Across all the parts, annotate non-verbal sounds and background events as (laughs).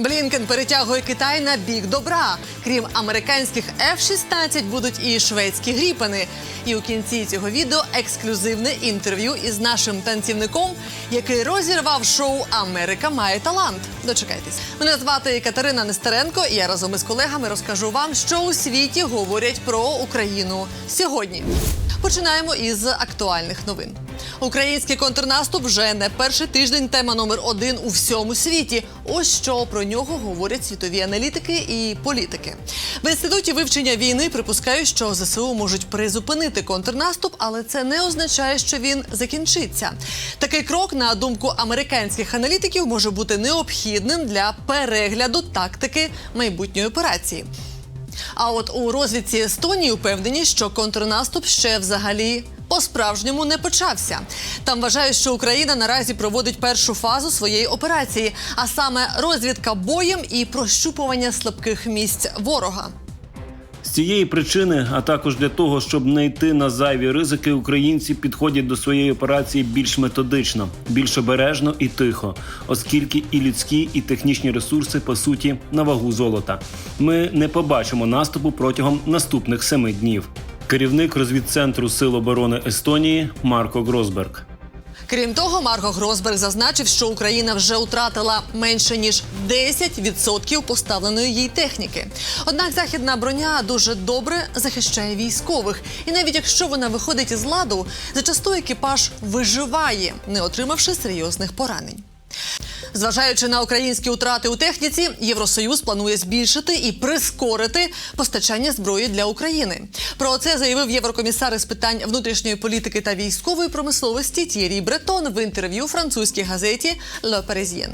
Блінкен перетягує Китай на бік добра. Крім американських F-16 будуть і шведські гріпени. І у кінці цього відео ексклюзивне інтерв'ю із нашим танцівником, який розірвав шоу Америка має талант. Дочекайтесь. Мене звати Катерина Нестеренко. І я разом із колегами розкажу вам, що у світі говорять про Україну сьогодні. Починаємо із актуальних новин. Український контрнаступ вже не перший тиждень. Тема номер один у всьому світі. Ось що про нього говорять світові аналітики і політики. В інституті вивчення війни припускають, що ЗСУ можуть призупинити контрнаступ, але це не означає, що він закінчиться. Такий крок, на думку американських аналітиків, може бути необхідним для перегляду тактики майбутньої операції. А от у розвідці Естонії упевнені, що контрнаступ ще взагалі по-справжньому не почався. Там вважають, що Україна наразі проводить першу фазу своєї операції, а саме розвідка боєм і прощупування слабких місць ворога. З цієї причини, а також для того, щоб не йти на зайві ризики, українці підходять до своєї операції більш методично, більш обережно і тихо, оскільки і людські, і технічні ресурси по суті на вагу золота. Ми не побачимо наступу протягом наступних семи днів. Керівник розвідцентру Сил оборони Естонії Марко Гросберг. Крім того, Марко Гросберг зазначив, що Україна вже втратила менше ніж 10% поставленої їй техніки. Однак західна броня дуже добре захищає військових, і навіть якщо вона виходить із ладу, зачасту екіпаж виживає, не отримавши серйозних поранень. Зважаючи на українські втрати у техніці, Євросоюз планує збільшити і прискорити постачання зброї для України. Про це заявив єврокомісар із питань внутрішньої політики та військової промисловості Т'єрі Бретон в інтерв'ю французькій газеті Le Parisien.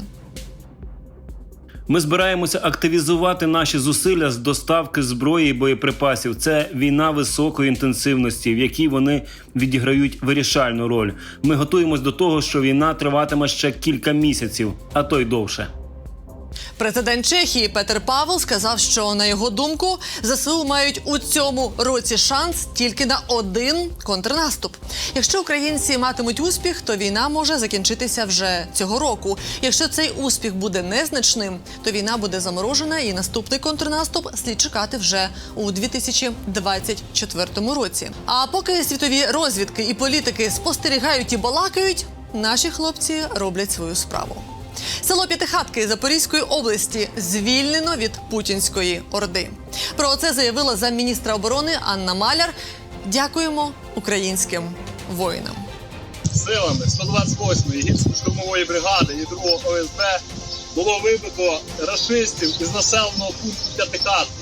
Ми збираємося активізувати наші зусилля з доставки зброї і боєприпасів. Це війна високої інтенсивності, в якій вони відіграють вирішальну роль. Ми готуємось до того, що війна триватиме ще кілька місяців, а то й довше. Президент Чехії Петер Павел сказав, що на його думку ЗСУ мають у цьому році шанс тільки на один контрнаступ. Якщо українці матимуть успіх, то війна може закінчитися вже цього року. Якщо цей успіх буде незначним, то війна буде заморожена, і наступний контрнаступ слід чекати вже у 2024 році. А поки світові розвідки і політики спостерігають і балакають, наші хлопці роблять свою справу. Село П'ятихатки Запорізької області звільнено від путінської орди. Про це заявила замміністра оборони Анна Маляр. Дякуємо українським воїнам. силами 128-ї гірсько-штурмової бригади і 2-го ОСБ було вибито рашистів із населеного пункту П'ятихатки.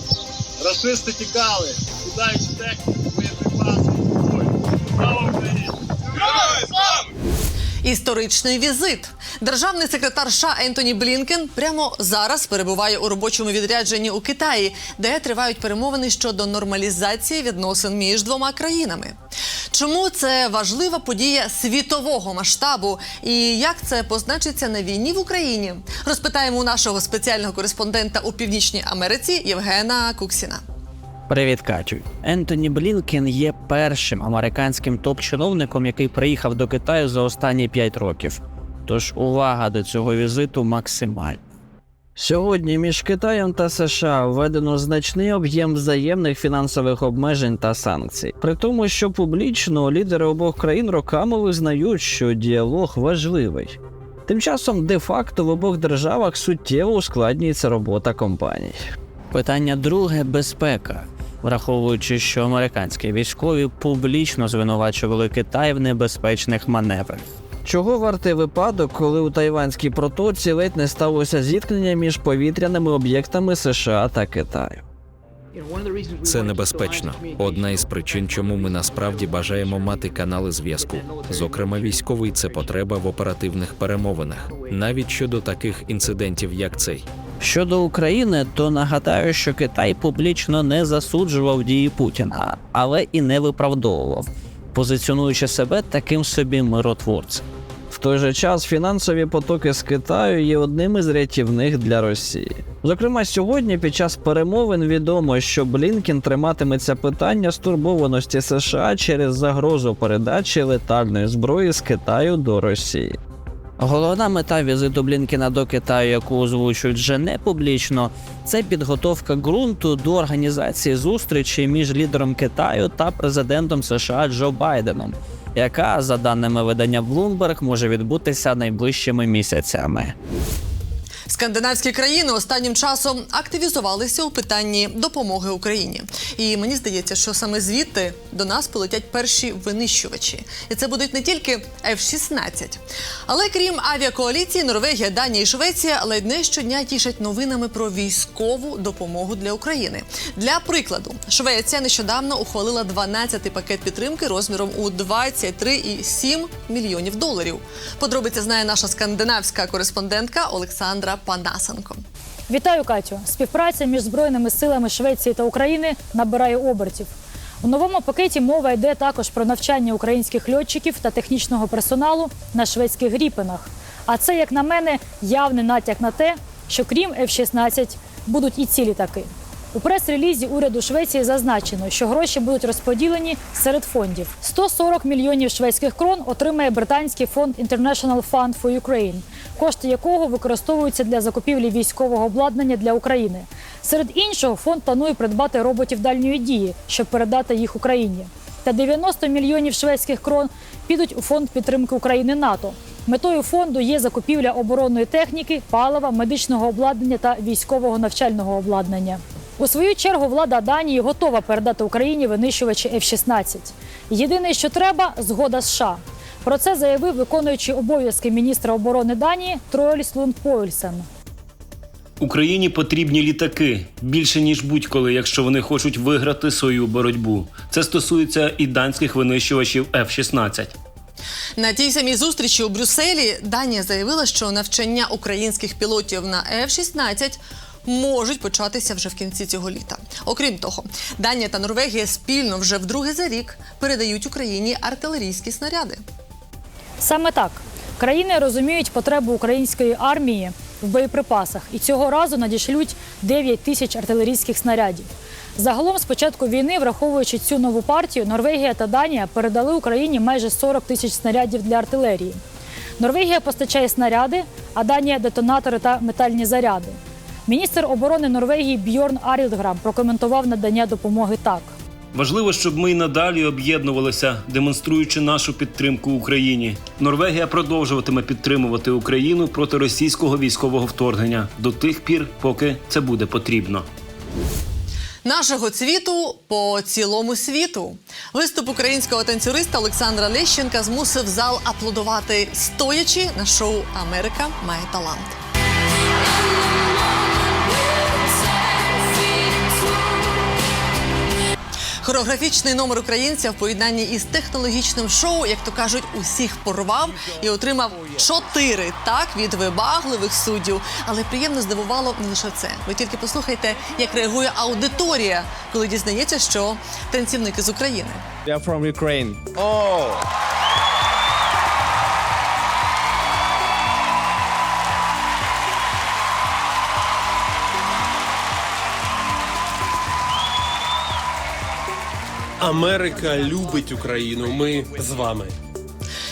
Рашисти тікали, кидаючи техніку, Історичний візит. Державний секретар США Ентоні Блінкен прямо зараз перебуває у робочому відрядженні у Китаї, де тривають перемовини щодо нормалізації відносин між двома країнами. Чому це важлива подія світового масштабу і як це позначиться на війні в Україні? Розпитаємо у нашого спеціального кореспондента у Північній Америці Євгена Куксіна. Привіт, Катю. Ентоні Блінкен є першим американським топ-чиновником, який приїхав до Китаю за останні 5 років. Тож увага до цього візиту максимальна. Сьогодні між Китаєм та США введено значний об'єм взаємних фінансових обмежень та санкцій. При тому, що публічно лідери обох країн роками визнають, що діалог важливий. Тим часом, де-факто в обох державах суттєво ускладнюється робота компаній. Питання друге безпека. Враховуючи, що американські військові публічно звинувачували Китай в небезпечних маневрах. Чого вартий випадок, коли у Тайванській протоці ледь не сталося зіткнення між повітряними об'єктами США та Китаю? Це небезпечно. Одна із причин, чому ми насправді бажаємо мати канали зв'язку. Зокрема, військовий це потреба в оперативних перемовинах, навіть щодо таких інцидентів, як цей. Щодо України, то нагадаю, що Китай публічно не засуджував дії Путіна, але і не виправдовував, позиціонуючи себе таким собі миротворцем. В той же час фінансові потоки з Китаю є одним із рятівних для Росії. Зокрема, сьогодні під час перемовин відомо, що Блінкен триматиметься питання стурбованості США через загрозу передачі летальної зброї з Китаю до Росії. Головна мета візиту Блінкена до Китаю, яку озвучують вже не публічно, це підготовка ґрунту до організації зустрічі між лідером Китаю та президентом США Джо Байденом, яка, за даними видання Bloomberg, може відбутися найближчими місяцями. Скандинавські країни останнім часом активізувалися у питанні допомоги Україні. І мені здається, що саме звідти до нас полетять перші винищувачі. І це будуть не тільки F-16. Але крім авіакоаліції, Норвегія, Данія і Швеція ледь не щодня тішать новинами про військову допомогу для України. Для прикладу, Швеція нещодавно ухвалила 12-й пакет підтримки розміром у 23,7 мільйонів доларів. Подробиці знає наша скандинавська кореспондентка Олександра Панасенко. Вітаю, Катю. Співпраця між збройними силами Швеції та України набирає обертів. У новому пакеті мова йде також про навчання українських льотчиків та технічного персоналу на шведських гріпенах. А це, як на мене, явний натяк на те, що крім F-16 будуть і ці літаки. У прес-релізі уряду Швеції зазначено, що гроші будуть розподілені серед фондів. 140 мільйонів шведських крон отримає британський фонд International Fund for Ukraine, кошти якого використовуються для закупівлі військового обладнання для України. Серед іншого, фонд планує придбати роботів дальньої дії, щоб передати їх Україні. Та 90 мільйонів шведських крон підуть у фонд підтримки України НАТО. Метою фонду є закупівля оборонної техніки, палива, медичного обладнання та військового навчального обладнання. У свою чергу влада Данії готова передати Україні винищувачі F-16. Єдине, що треба згода США. Про це заявив виконуючий обов'язки міністра оборони Данії Троельс Лунд Поульсен. Україні потрібні літаки більше ніж будь-коли, якщо вони хочуть виграти свою боротьбу. Це стосується і данських винищувачів F-16. На тій самій зустрічі у Брюсселі Данія заявила, що навчання українських пілотів на F-16 можуть початися вже в кінці цього літа. Окрім того, Данія та Норвегія спільно вже вдруге за рік передають Україні артилерійські снаряди. Саме так країни розуміють потребу української армії в боєприпасах і цього разу надішлють 9 тисяч артилерійських снарядів. Загалом, з початку війни, враховуючи цю нову партію, Норвегія та Данія передали Україні майже 40 тисяч снарядів для артилерії. Норвегія постачає снаряди, а Данія детонатори та метальні заряди. Міністр оборони Норвегії Бьорн Арілдграм прокоментував надання допомоги так. Важливо, щоб ми й надалі об'єднувалися, демонструючи нашу підтримку Україні. Норвегія продовжуватиме підтримувати Україну проти російського військового вторгнення до тих пір, поки це буде потрібно. Нашого цвіту по цілому світу. Виступ українського танцюриста Олександра Лещенка змусив зал аплодувати стоячи на шоу Америка має талант. Хореографічний номер українця в поєднанні із технологічним шоу, як то кажуть, усіх порвав і отримав чотири так від вибагливих суддів. Але приємно здивувало не лише це. Ви тільки послухайте, як реагує аудиторія, коли дізнається, що танцівники з України. Я are from Ukraine. Америка любить Україну. Ми з вами.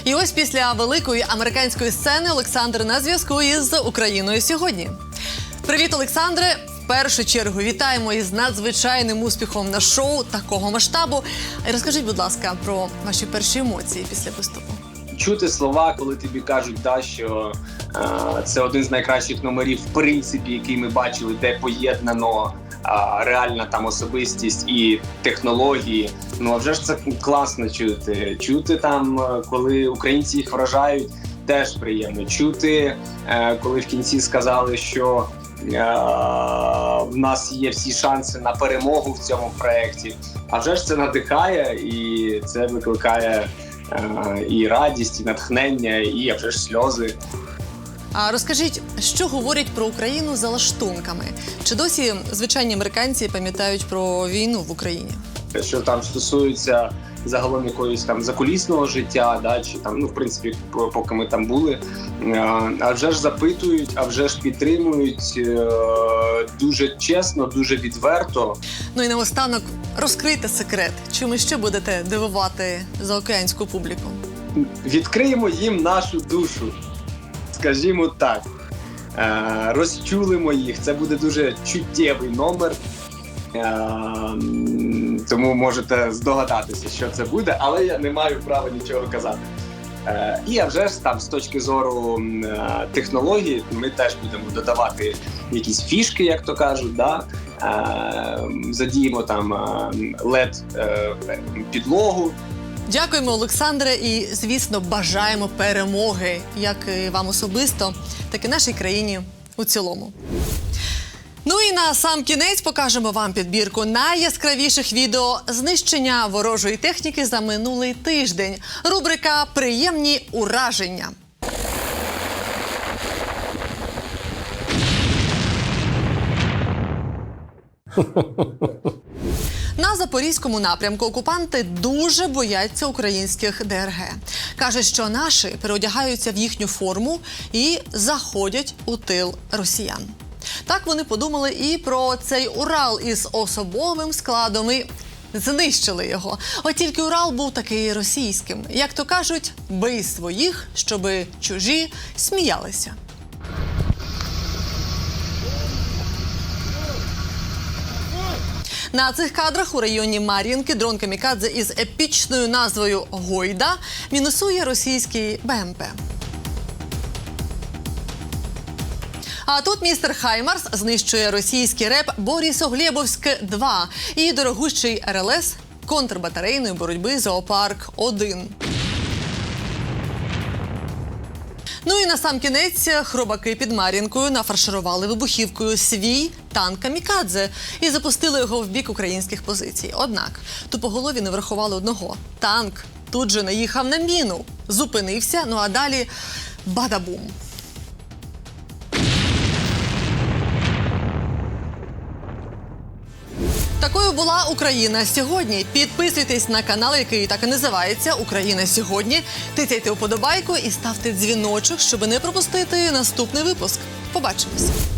І ось після великої американської сцени Олександр на зв'язку із Україною сьогодні. Привіт, Олександре! В першу чергу вітаємо із надзвичайним успіхом на шоу такого масштабу. Розкажіть, будь ласка, про ваші перші емоції після виступу. чути слова, коли тобі кажуть, да, що е, це один з найкращих номерів, в принципі, який ми бачили, де поєднано реальна там особистість і технології. Ну а вже ж це класно чути. Чути там, е, коли українці їх вражають, теж приємно. Чути, е, коли в кінці сказали, що. е, В нас є всі шанси на перемогу в цьому проєкті. А вже ж це надихає і це викликає і радість, і натхнення, і вже ж сльози. А розкажіть, що говорять про Україну за лаштунками? Чи досі звичайні американці пам'ятають про війну в Україні? Що там стосується загалом якоїсь там закулісного життя, да, чи там, ну в принципі, поки ми там були, е, а вже ж запитують, а вже ж підтримують е, дуже чесно, дуже відверто. Ну і наостанок розкрийте секрет. Чим ви ще будете дивувати заокеанську публіку? Відкриємо їм нашу душу. Скажімо так. Е, розчулимо їх. Це буде дуже чуттєвий номер. Е, тому можете здогадатися, що це буде, але я не маю права нічого казати. Е, і а вже ж там з точки зору технології, ми теж будемо додавати якісь фішки, як то кажуть. Да? Задіємо там led підлогу, Дякуємо, Олександре, і звісно, бажаємо перемоги, як і вам особисто, так і нашій країні у цілому. Ну і на сам кінець покажемо вам підбірку найяскравіших відео знищення ворожої техніки за минулий тиждень. Рубрика Приємні ураження. (laughs) На запорізькому напрямку окупанти дуже бояться українських ДРГ. Кажуть, що наші переодягаються в їхню форму і заходять у тил росіян. Так вони подумали і про цей Урал із особовим складом і знищили його. От тільки Урал був такий російським. Як то кажуть, бий своїх, щоби чужі сміялися. На цих кадрах у районі Мар'їнки дрон Камікадзе із епічною назвою Гойда мінусує російський БМП. А тут містер Хаймарс знищує російський реп Борісоглєбовське 2 і дорогущий РЛС контрбатарейної боротьби Зоопарк 1 Ну і на сам кінець хробаки під Мар'їнкою нафарширували вибухівкою свій танк Камікадзе і запустили його в бік українських позицій. Однак тупоголові не врахували одного. Танк тут же наїхав на міну, зупинився. Ну а далі бадабум. Такою була Україна сьогодні. Підписуйтесь на канал, який так і називається Україна сьогодні. Тицяйте вподобайку і ставте дзвіночок, щоб не пропустити наступний випуск. Побачимось.